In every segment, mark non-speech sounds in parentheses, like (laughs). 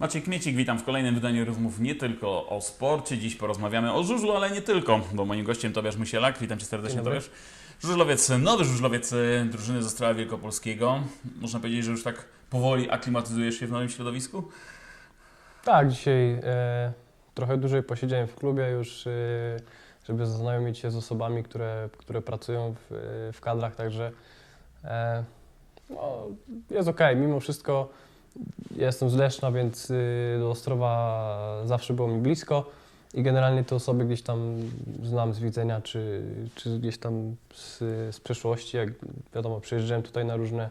Maciej Kmiecik, witam w kolejnym wydaniu rozmów nie tylko o sporcie. Dziś porozmawiamy o żużlu, ale nie tylko, bo moim gościem Tobiasz Musielak. Witam Cię serdecznie. Tobiasz. Żużlowiec, nowy żużlowiec e, drużyny z Ostrowa Wielkopolskiego. Można powiedzieć, że już tak powoli aklimatyzujesz się w nowym środowisku? Tak, dzisiaj e, trochę dłużej posiedziałem w klubie już, e, żeby zaznajomić się z osobami, które, które pracują w, w kadrach, także e, no, jest ok. Mimo wszystko jestem z Leszna, więc e, do Ostrowa zawsze było mi blisko i generalnie te osoby gdzieś tam znam z widzenia, czy, czy gdzieś tam z, z przeszłości. Jak wiadomo, przyjeżdżałem tutaj na różne,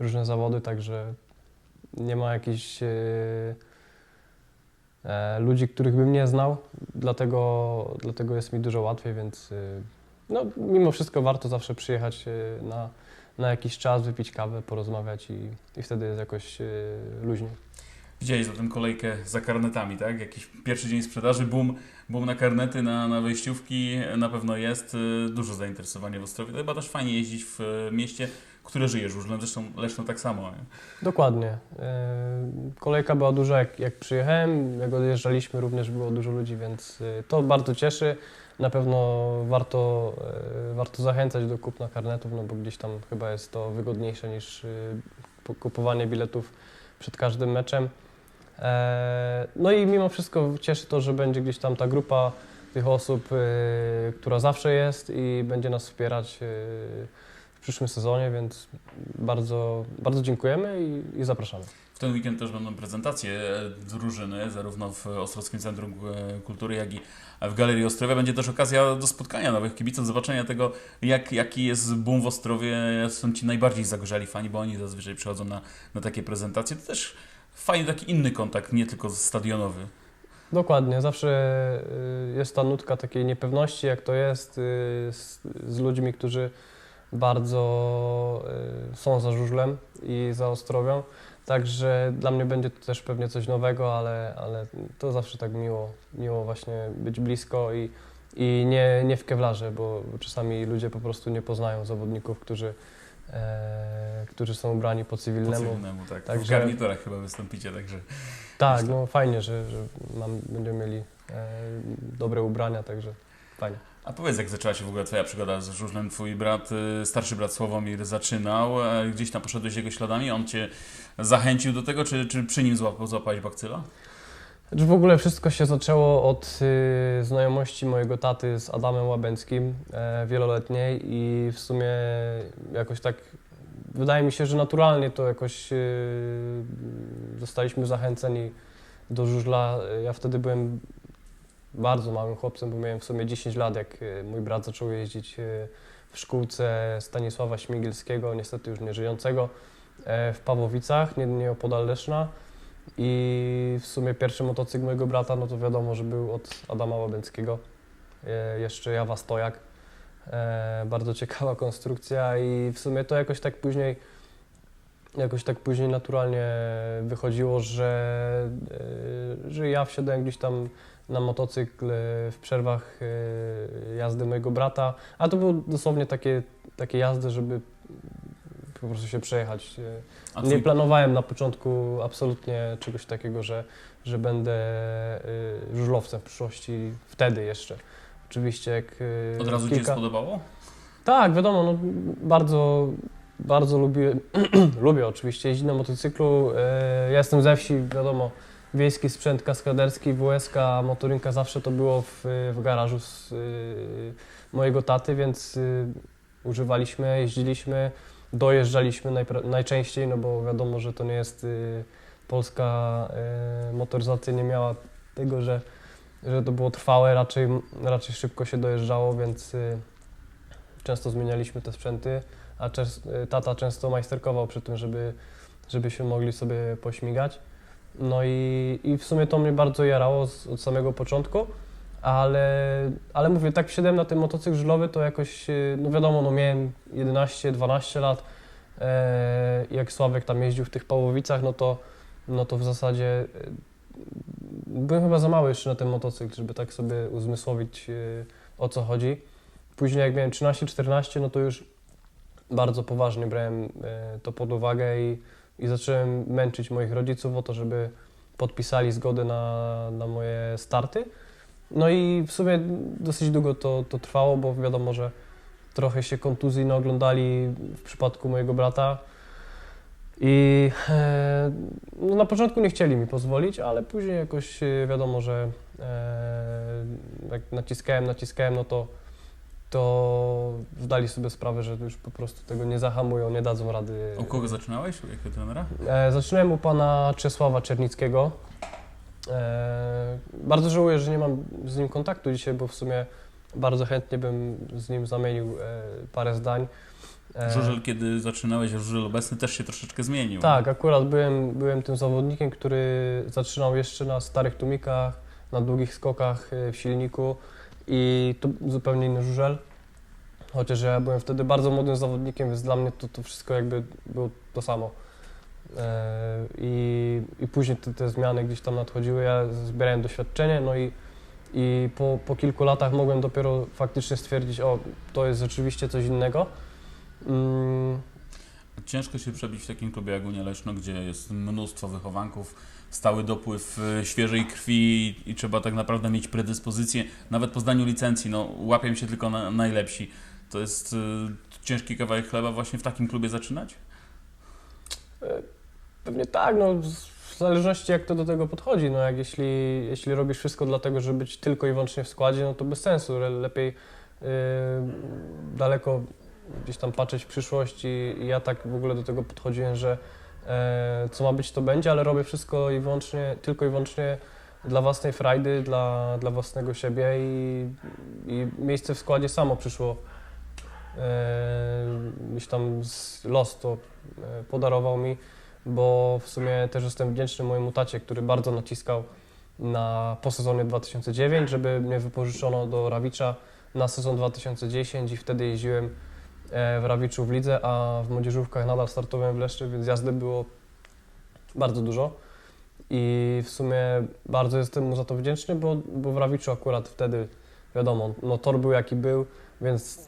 różne zawody, także nie ma jakichś... E, e, ludzi, których bym nie znał, dlatego, dlatego jest mi dużo łatwiej, więc y, no, mimo wszystko warto zawsze przyjechać y, na, na jakiś czas, wypić kawę, porozmawiać i, i wtedy jest jakoś y, luźniej. Widziałeś zatem kolejkę za karnetami, tak? Jakiś pierwszy dzień sprzedaży, boom, boom na karnety, na, na wejściówki na pewno jest. e, Dużo zainteresowania w Ostrowie. Chyba też fajnie jeździć w e, mieście, które żyje żużlem. Zresztą Leszno tak samo. nie? Dokładnie. Kolejka była duża jak, jak przyjechałem, jak odjeżdżaliśmy również było dużo ludzi, więc to bardzo cieszy. Na pewno warto, y, warto zachęcać do kupna karnetów, no bo gdzieś tam chyba jest to wygodniejsze niż po- kupowanie biletów przed każdym meczem. E, No i mimo wszystko cieszy to, że będzie gdzieś tam ta grupa tych osób, która zawsze jest i będzie nas wspierać w przyszłym sezonie, więc bardzo, bardzo dziękujemy i, i zapraszamy. W ten weekend też będą prezentacje e, drużyny, zarówno w Ostrowskim Centrum Kultury, jak i w Galerii Ostrowia. Będzie też okazja do spotkania nowych kibiców, zobaczenia tego, jak, jaki jest boom w Ostrowie. Są ci najbardziej zagorzali fani, bo oni zazwyczaj przychodzą na, na takie prezentacje. To też fajny taki inny kontakt, nie tylko stadionowy. Dokładnie, zawsze y, jest ta nutka takiej niepewności, jak to jest y, z, z ludźmi, którzy bardzo y, są za żużlem i za Ostrowią. Także dla mnie będzie to też pewnie coś nowego, ale, ale to zawsze tak miło, miło właśnie być blisko i, i nie, nie w kewlarze, bo czasami ludzie po prostu nie poznają zawodników, którzy, e, którzy są ubrani po Po cywilnemu. cywilnemu, tak. W Także- garniturach chyba wystąpicie, także Tak, no fajnie, że, że mam, będziemy mieli e, dobre ubrania, także fajnie. A powiedz, jak zaczęła się w ogóle Twoja przygoda z żużlem? Twój brat, y, starszy brat Sławomir zaczynał, e, gdzieś tam poszedłeś jego śladami, on Cię zachęcił do tego, czy, czy przy nim złapał, złapałeś bakcyla? Znaczy w ogóle wszystko się zaczęło od y, znajomości mojego taty z Adamem Łabęckim e, wieloletniej i w sumie jakoś tak wydaje mi się, że naturalnie to jakoś y, zostaliśmy zachęceni do żużla. Ja wtedy byłem bardzo małym chłopcem, bo miałem w sumie 10 lat, jak y, mój brat zaczął jeździć y, w szkółce Stanisława Śmigielskiego, niestety już nie żyjącego, e, w Pawłowicach, nie, nie Leszna. I w sumie pierwszy motocykl mojego brata, no to wiadomo, że był od Adama Łabęckiego. E, jeszcze Jawa Stojak. E, bardzo ciekawa konstrukcja i w sumie to jakoś tak później jakoś tak później naturalnie wychodziło, że, e, że ja wsiadłem gdzieś tam na motocykl e, w przerwach e, jazdy mojego brata, a to były dosłownie takie, takie jazdy, żeby po prostu się przejechać. e, A nie twój, planowałem na początku absolutnie czegoś takiego, że, że będę żużlowcem w przyszłości, wtedy jeszcze. Oczywiście jak od razu kilka... spodobało? Tak, wiadomo, no, bardzo, bardzo lubię, (clears throat) lubię oczywiście jeździć na motocyklu. Ja jestem ze wsi, wiadomo, wiejski sprzęt kaskaderski, WSK, motorynka zawsze to było w, w garażu z, y, mojego taty, więc y, używaliśmy, jeździliśmy, dojeżdżaliśmy najpra- najczęściej, no bo wiadomo, że to nie jest y, polska y, motoryzacja, nie miała tego, że, że to było trwałe, raczej, raczej szybko się dojeżdżało, więc y, często zmienialiśmy te sprzęty, a czes, tata często majsterkował przy tym, żeby, żebyśmy mogli sobie pośmigać. No i, i w sumie to mnie bardzo jarało z, od samego początku, ale, ale mówię, tak wsiadłem na ten motocykl żużlowy, to jakoś, y, no wiadomo, no miałem 11-12 lat, e, jak Sławek tam jeździł w tych Pałowicach, no to, no to w zasadzie y, byłem chyba za mały jeszcze na ten motocykl, żeby tak sobie uzmysłowić y, o co chodzi. Później jak miałem 13-14, no to już bardzo poważnie brałem e, to pod uwagę i, i zacząłem męczyć moich rodziców o to, żeby podpisali zgodę na, na moje starty. No i w sumie dosyć długo to, to trwało, bo wiadomo, że trochę się kontuzji naoglądali w przypadku mojego brata. I e, no na początku nie chcieli mi pozwolić, ale później jakoś e, wiadomo, że e, jak naciskałem, naciskałem, no to, to zdali sobie sprawę, że już po prostu tego nie zahamują, nie dadzą rady. U kogo zaczynałeś? U jakiego trenera? E, zaczynałem u pana Czesława Czernickiego. E, bardzo żałuję, że nie mam z nim kontaktu dzisiaj, bo w sumie bardzo chętnie bym z nim zamienił e, parę zdań. E, Żużel, kiedy zaczynałeś, żużel obecny też się troszeczkę zmienił. Tak, akurat byłem, byłem tym zawodnikiem, który zaczynał jeszcze na starych tumikach, na długich skokach e, w silniku i to zupełnie inny żużel. Chociaż ja byłem wtedy bardzo młodym zawodnikiem, więc dla mnie to, to wszystko jakby było to samo. E, I, i później te, te zmiany gdzieś tam nadchodziły, ja zbierałem doświadczenie, no i, i po, po kilku latach mogłem dopiero faktycznie stwierdzić, o, to jest rzeczywiście coś innego. Ciężko się przebić w takim klubie jak Unia Leszno, gdzie jest mnóstwo wychowanków, stały dopływ e, świeżej krwi i trzeba tak naprawdę mieć predyspozycję. Nawet po zdaniu licencji, no łapią się tylko na, najlepsi. To jest e, ciężki kawałek chleba właśnie w takim klubie zaczynać? Pewnie tak, no w zależności jak to do tego podchodzi, no jak jeśli, jeśli robisz wszystko dlatego, żeby być tylko i wyłącznie w składzie, no to bez sensu, Le- lepiej yy, daleko gdzieś tam patrzeć w przyszłość i, ja tak w ogóle do tego podchodziłem, że e, co ma być to będzie, ale robię wszystko i wyłącznie, tylko i wyłącznie dla własnej frajdy, dla, dla własnego siebie i, i miejsce w składzie samo przyszło. E, gdzieś tam z los to e, podarował mi bo w sumie też jestem wdzięczny mojemu tacie, który bardzo naciskał na po sezonie 2009, żeby mnie wypożyczono do Rawicza na sezon 2010 i wtedy jeździłem w Rawiczu w lidze, a w młodzieżówkach nadal startowałem w Leszczy, więc jazdy było bardzo dużo. I w sumie bardzo jestem mu za to wdzięczny, bo, bo w Rawiczu akurat wtedy, wiadomo, no tor był jaki był, więc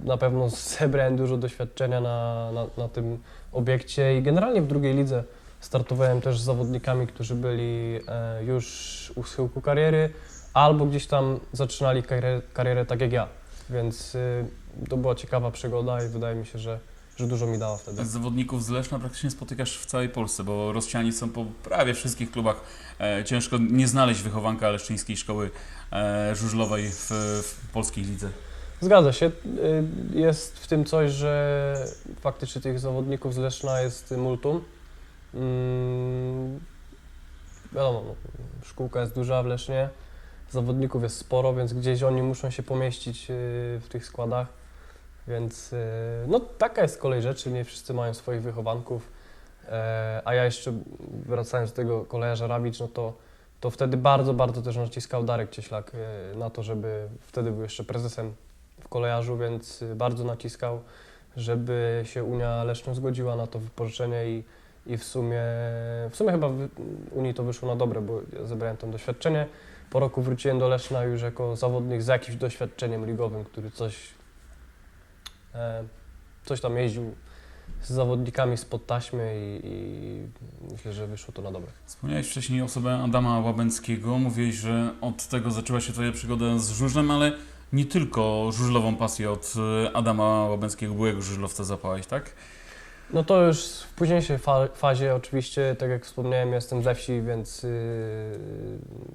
na pewno (laughs) zebrałem dużo doświadczenia na, na, na tym obiekcie i generalnie w drugiej lidze startowałem też z zawodnikami, którzy byli e, już u schyłku kariery albo gdzieś tam zaczynali karierę, karierę tak jak ja, więc y, to była ciekawa przygoda i wydaje mi się, że, że dużo mi dała wtedy. Zawodników z Leszna praktycznie spotykasz w całej Polsce, bo rozsiani są po prawie wszystkich klubach. E, ciężko nie znaleźć wychowanka leszczyńskiej szkoły e, żużlowej w, w polskiej lidze. Zgadza się. Y, Jest w tym coś, że faktycznie tych zawodników z Leszna jest multum. Mm, Wiadomo, no, szkółka jest duża w Lesznie, zawodników jest sporo, więc gdzieś oni muszą się pomieścić y, w tych składach. Więc y, no taka jest kolej rzeczy, nie wszyscy mają swoich wychowanków. E, A ja jeszcze wracając do tego kolejarza Rawicz, no to, to wtedy bardzo, bardzo też naciskał Darek Cieślak y, na to, żeby wtedy był jeszcze prezesem w kolejarzu, więc y, bardzo naciskał, żeby się Unia Leszno zgodziła na to wypożyczenie i, i w sumie, w sumie chyba w Unii to wyszło na dobre, bo ja zebrałem to doświadczenie. Po roku wróciłem do Leszna już jako zawodnik z jakimś doświadczeniem ligowym, który coś, e, coś tam jeździł z zawodnikami spod taśmy i, i myślę, że wyszło to na dobre. Wspomniałeś wcześniej osobę Adama Łabęckiego. Mówiłeś, że od tego zaczęła się Twoja przygoda z żużlem, ale nie tylko żużlową pasję od e, Adama Łabęckiego, byłego żużlowca zapałeś, tak? No to już w późniejszej fa- fazie oczywiście, tak jak wspomniałem, jestem ze wsi, więc yy,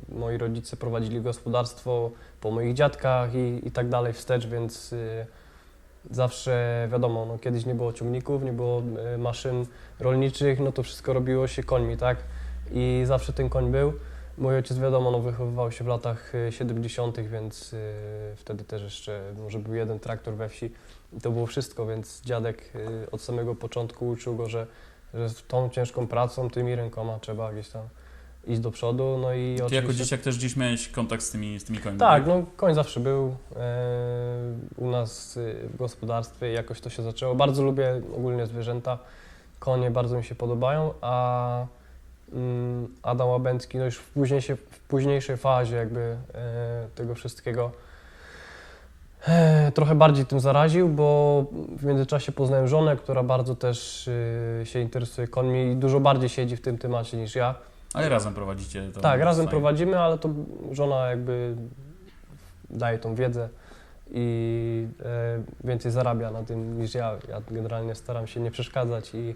moi rodzice prowadzili gospodarstwo po moich dziadkach i, i tak dalej wstecz, więc yy, zawsze wiadomo, no, kiedyś nie było ciągników, nie było yy, maszyn rolniczych, no to wszystko robiło się końmi, tak? I zawsze ten koń był. Mój ojciec, wiadomo, no, wychowywał się w latach y, 70., więc yy, wtedy też jeszcze może był jeden traktor we wsi. I to było wszystko, więc dziadek od samego początku uczył go, że, że z tą ciężką pracą, tymi rękoma trzeba gdzieś tam iść do przodu. No i Ty jako oczywiście- dzieciak też gdzieś miałeś kontakt z tymi, z tymi końmi. Tak, no koń zawsze był e, u nas y, w gospodarstwie i jakoś to się zaczęło. Bardzo lubię ogólnie zwierzęta, konie bardzo mi się podobają, a mm, Adam Łabęcki no już w późniejszej, w późniejszej fazie jakby e, tego wszystkiego e, trochę bardziej tym zaraził, bo w międzyczasie poznałem żonę, która bardzo też y, się interesuje końmi i dużo bardziej siedzi w tym temacie niż ja. Ale razem prowadzicie to. Tak, razem prowadzimy, ale to żona jakby daje tą wiedzę i e, więcej zarabia na tym niż ja. Ja generalnie staram się nie przeszkadzać i,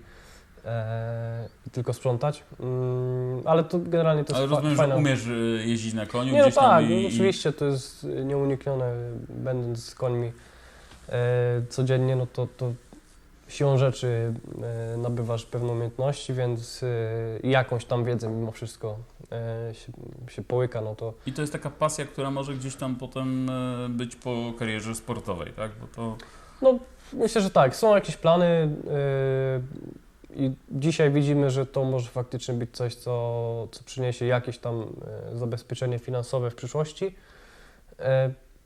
e, tylko sprzątać. Mm, ale to generalnie to Ale jest fa- rozumiem, fajna... że umiesz y, jeździć na koniu Nie, no gdzieś tam tak, i, no, i oczywiście to jest nieuniknione, będąc z końmi e, codziennie, no to, to siłą rzeczy e, nabywasz pewne umiejętności, więc e, jakąś tam wiedzę mimo wszystko e, się, się połyka, no to I to jest taka pasja, która może gdzieś tam potem być po karierze sportowej, tak? Bo to no, myślę, że tak, są jakieś plany i dzisiaj widzimy, że to może faktycznie być coś, co, co przyniesie jakieś tam zabezpieczenie finansowe w przyszłości.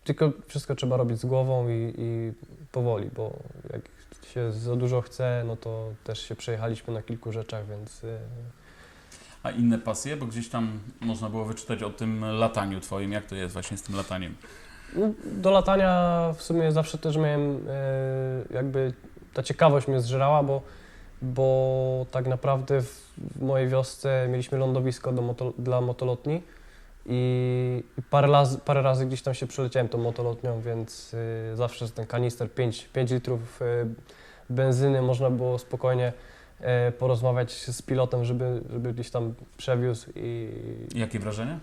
Tylko wszystko trzeba robić z głową i, i powoli, bo jak się za dużo chce, no to też się przejechaliśmy na kilku rzeczach, więc e, A inne pasje, bo gdzieś tam można było wyczytać o tym lataniu twoim. Jak to jest właśnie z tym lataniem? no, do latania w sumie zawsze też miałem e, jakby ta ciekawość mnie zżerała, bo, bo tak naprawdę w, mojej wiosce mieliśmy lądowisko do moto, dla motolotni i, parę, razy, parę razy gdzieś tam się przeleciałem tą motolotnią, więc e, zawsze ten kanister 5, 5 litrów e, benzyny można było spokojnie e, porozmawiać z pilotem, żeby, żeby gdzieś tam przewiózł i, Jakie wrażenia?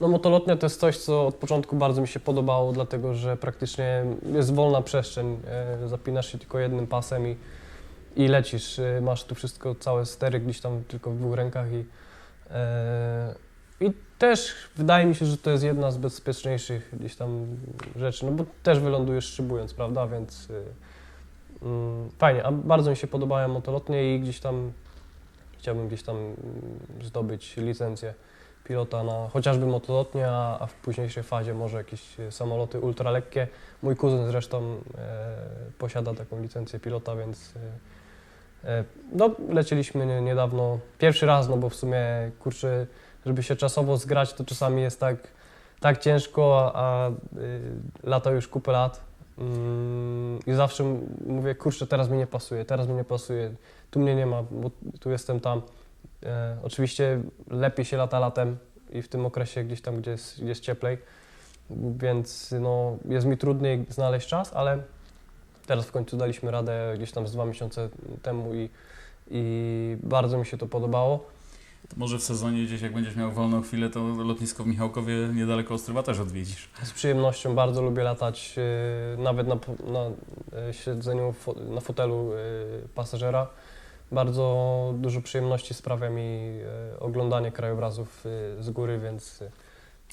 no motolotnia to jest coś, co od początku bardzo mi się podobało, dlatego że praktycznie jest wolna przestrzeń. E, Zapinasz się tylko jednym pasem i, i lecisz. E, Masz tu wszystko, całe stery gdzieś tam tylko w dwóch rękach i, e, i też wydaje mi się, że to jest jedna z bezpieczniejszych gdzieś tam rzeczy, no bo też wylądujesz szybując, prawda, więc mm, fajnie, a bardzo mi się podobają motolotnie i gdzieś tam chciałbym gdzieś tam mm, zdobyć licencję pilota na chociażby motolotnie, a, a w późniejszej fazie może jakieś e, samoloty ultralekkie. Mój kuzyn zresztą e, posiada taką licencję pilota, więc e, e, no, lecieliśmy nie, niedawno, pierwszy raz, no bo w sumie kurczę, żeby się czasowo zgrać, to czasami jest tak, tak ciężko, a, y, lata już kupę lat. Mm, I zawsze mówię, kurczę, teraz mi nie pasuje, teraz mi nie pasuje, tu mnie nie ma, bo tu jestem tam. E, oczywiście lepiej się lata latem i w tym okresie gdzieś tam, gdzie jest, gdzie jest cieplej, więc no, jest mi trudniej znaleźć czas, ale teraz w końcu daliśmy radę gdzieś tam z dwa miesiące temu i, i bardzo mi się to podobało. Może w sezonie gdzieś, jak będziesz miał wolną chwilę, to lotnisko w Michałkowie niedaleko Ostrywa też odwiedzisz. Z przyjemnością bardzo lubię latać e, nawet na, na e, siedzeniu fo, na fotelu e, pasażera. Bardzo dużo przyjemności sprawia mi oglądanie krajobrazów z góry, więc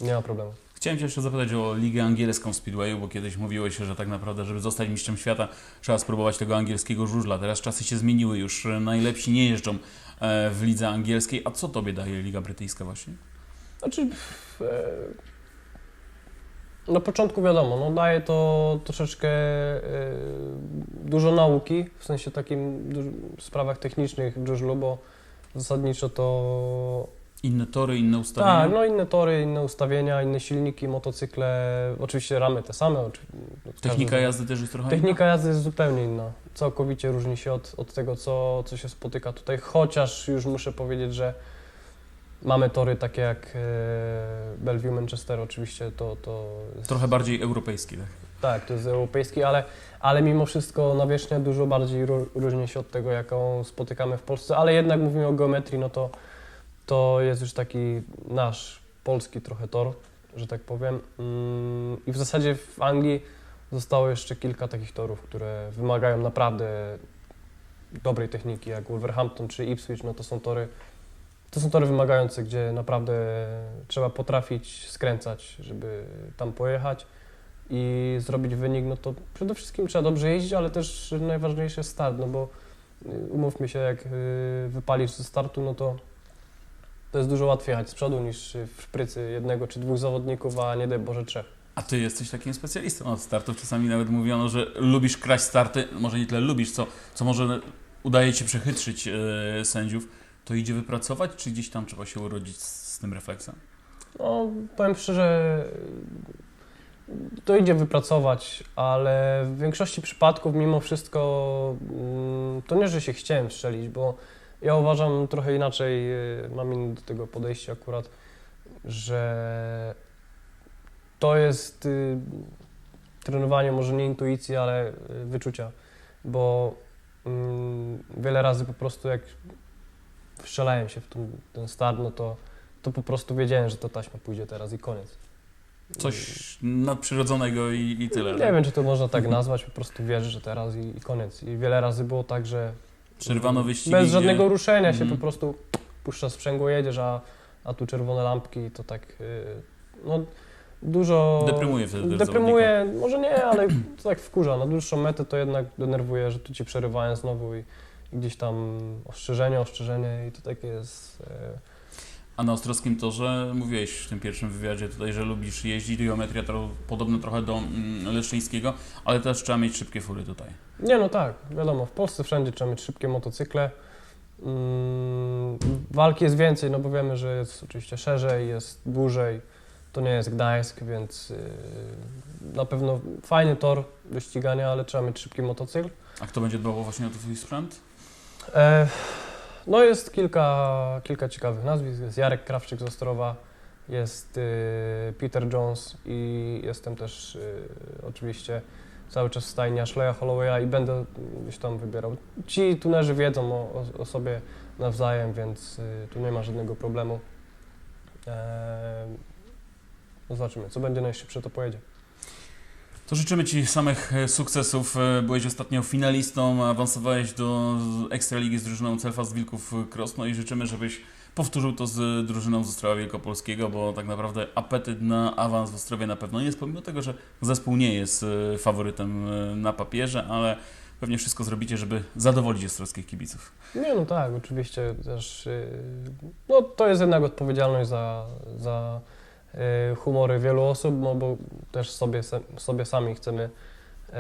nie ma problemu. Chciałem Cię jeszcze zapytać o ligę angielską w Speedwayu, bo kiedyś mówiłeś, że tak naprawdę, żeby zostać mistrzem świata, trzeba spróbować tego angielskiego żużla. Teraz czasy się zmieniły, już najlepsi nie jeżdżą w lidze angielskiej. A co Tobie daje liga brytyjska właśnie? Znaczy, w, e, na początku wiadomo, no daje to troszeczkę e, dużo nauki, w sensie takim duż, sprawach technicznych w żużlu, bo zasadniczo to Inne tory, inne ustawienia? Tak, no inne tory, inne ustawienia, inne silniki, motocykle, oczywiście ramy te same. oczy- Technika każdy- jazdy też jest trochę Technika jazdy jest zupełnie inna. Całkowicie różni się od, od tego, co, co się spotyka tutaj, chociaż już muszę powiedzieć, że mamy tory takie jak e, Bellevue, Manchester, oczywiście to, to jest, Trochę bardziej europejski, tak? tak, to jest europejski, ale, ale mimo wszystko nawierzchnia dużo bardziej ró- różni się od tego, jaką spotykamy w Polsce, ale jednak mówimy o geometrii, no to, to jest już taki nasz polski trochę tor, że tak powiem. Mm, I w zasadzie w Anglii zostało jeszcze kilka takich torów, które wymagają naprawdę dobrej techniki, jak Wolverhampton czy Ipswich, no to są tory, to są tory wymagające, gdzie naprawdę trzeba potrafić skręcać, żeby tam pojechać i zrobić wynik, no to przede wszystkim trzeba dobrze jeździć, ale też najważniejsze jest start, no bo y, umówmy się, jak y, wypalisz ze startu, no to to jest dużo łatwiej jechać z przodu niż w szprycy jednego czy dwóch zawodników, a nie daj Boże trzech. A Ty jesteś takim specjalistą od startów. Czasami nawet mówiono, że lubisz kraść starty. Może nie tyle lubisz, co, co może udaje Ci przechytrzyć e, sędziów. To idzie wypracować, czy gdzieś tam trzeba się urodzić z, z tym refleksem? No, powiem szczerze, to idzie wypracować, ale w większości przypadków mimo wszystko mm, to nie, że się chciałem strzelić, bo Ja uważam trochę inaczej, y, mam inne do tego podejście akurat, że to jest y, trenowanie może nie intuicji, ale y, wyczucia, bo mm, wiele razy po prostu jak wstrzelałem się w ten, ten start, no to, to po prostu wiedziałem, że to taśma pójdzie teraz i koniec. Coś nadprzyrodzonego i, i tyle. Nie że wiem, czy to można tak Mhm. nazwać, po prostu wierzysz, że teraz i, i koniec. I wiele razy było tak, że Przerwano wyścigi. bez żadnego ruszenia się Mhm. po prostu puszcza sprzęgło, jedziesz, a, a tu czerwone lampki to tak, yy, no dużo... Deprymuje wtedy Deprymuje, może nie, ale to tak wkurza. Na dłuższą metę to jednak denerwuje, że tu ci przerywają znowu i, i gdzieś tam ostrzeżenie, ostrzeżenie i to takie jest... Yy, A na Ostrowskim Torze mówiłeś w tym pierwszym wywiadzie tutaj, że lubisz jeździć, geometria to podobna trochę do mm, Leszczyńskiego, ale też trzeba mieć szybkie fury tutaj. Nie, no tak, wiadomo, w Polsce wszędzie trzeba mieć szybkie motocykle. Mm, walki jest więcej, no bo wiemy, że jest oczywiście szerzej, jest dłużej. To nie jest Gdańsk, więc yy, na pewno fajny tor do ścigania, ale trzeba mieć szybki motocykl. A kto będzie dbał właśnie o twój sprzęt? E, no jest kilka, kilka ciekawych nazwisk. Jest Jarek Krawczyk z Ostrowa, jest y, Peter Jones i jestem też y, oczywiście cały czas w stajni Ashleya Hollowaya i będę gdzieś tam wybierał. Ci tunerzy wiedzą o, o, o sobie nawzajem, więc y, tu nie ma żadnego problemu. E, no zobaczymy, co będzie najszybsze, to pojedzie. To życzymy Ci samych e, sukcesów. E, Byłeś ostatnio finalistą, awansowałeś do Ekstraligi z drużyną Celfast Wilków Krosno i życzymy, żebyś powtórzył to z drużyną z Ostrowa Wielkopolskiego, bo tak naprawdę apetyt na awans w Ostrowie na pewno jest, pomimo tego, że zespół nie jest e, faworytem na papierze, ale pewnie wszystko zrobicie, żeby zadowolić ostrowskich kibiców. Nie, no tak, oczywiście też. No to jest jednak odpowiedzialność za, za humory wielu osób, no bo też sobie, sobie sami chcemy yy,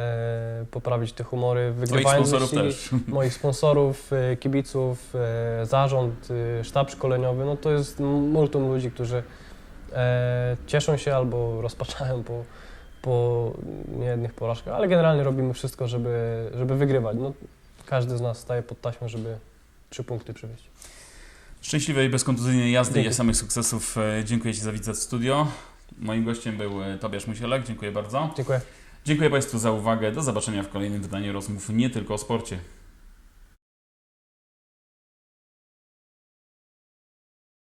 poprawić te humory, wygrywając sponsorów też. (laughs) Moich sponsorów, yy, kibiców, yy, zarząd, sztab szkoleniowy, no to jest multum ludzi, którzy yy, cieszą się albo (laughs) rozpaczają po, po niejednych porażkach, ale generalnie robimy wszystko, żeby, żeby wygrywać. No, każdy z nas staje pod taśmą, żeby trzy punkty przywieźć. Szczęśliwej, bezkontuzyjnej jazdy i Dzięki. samych sukcesów. E, Dziękuję Ci za wizytę w studio. Moim gościem był e, Tobiasz Musielek. Dziękuję bardzo. Dziękuję. Dziękuję Państwu za uwagę. Do zobaczenia w kolejnym wydaniu rozmów nie tylko o sporcie.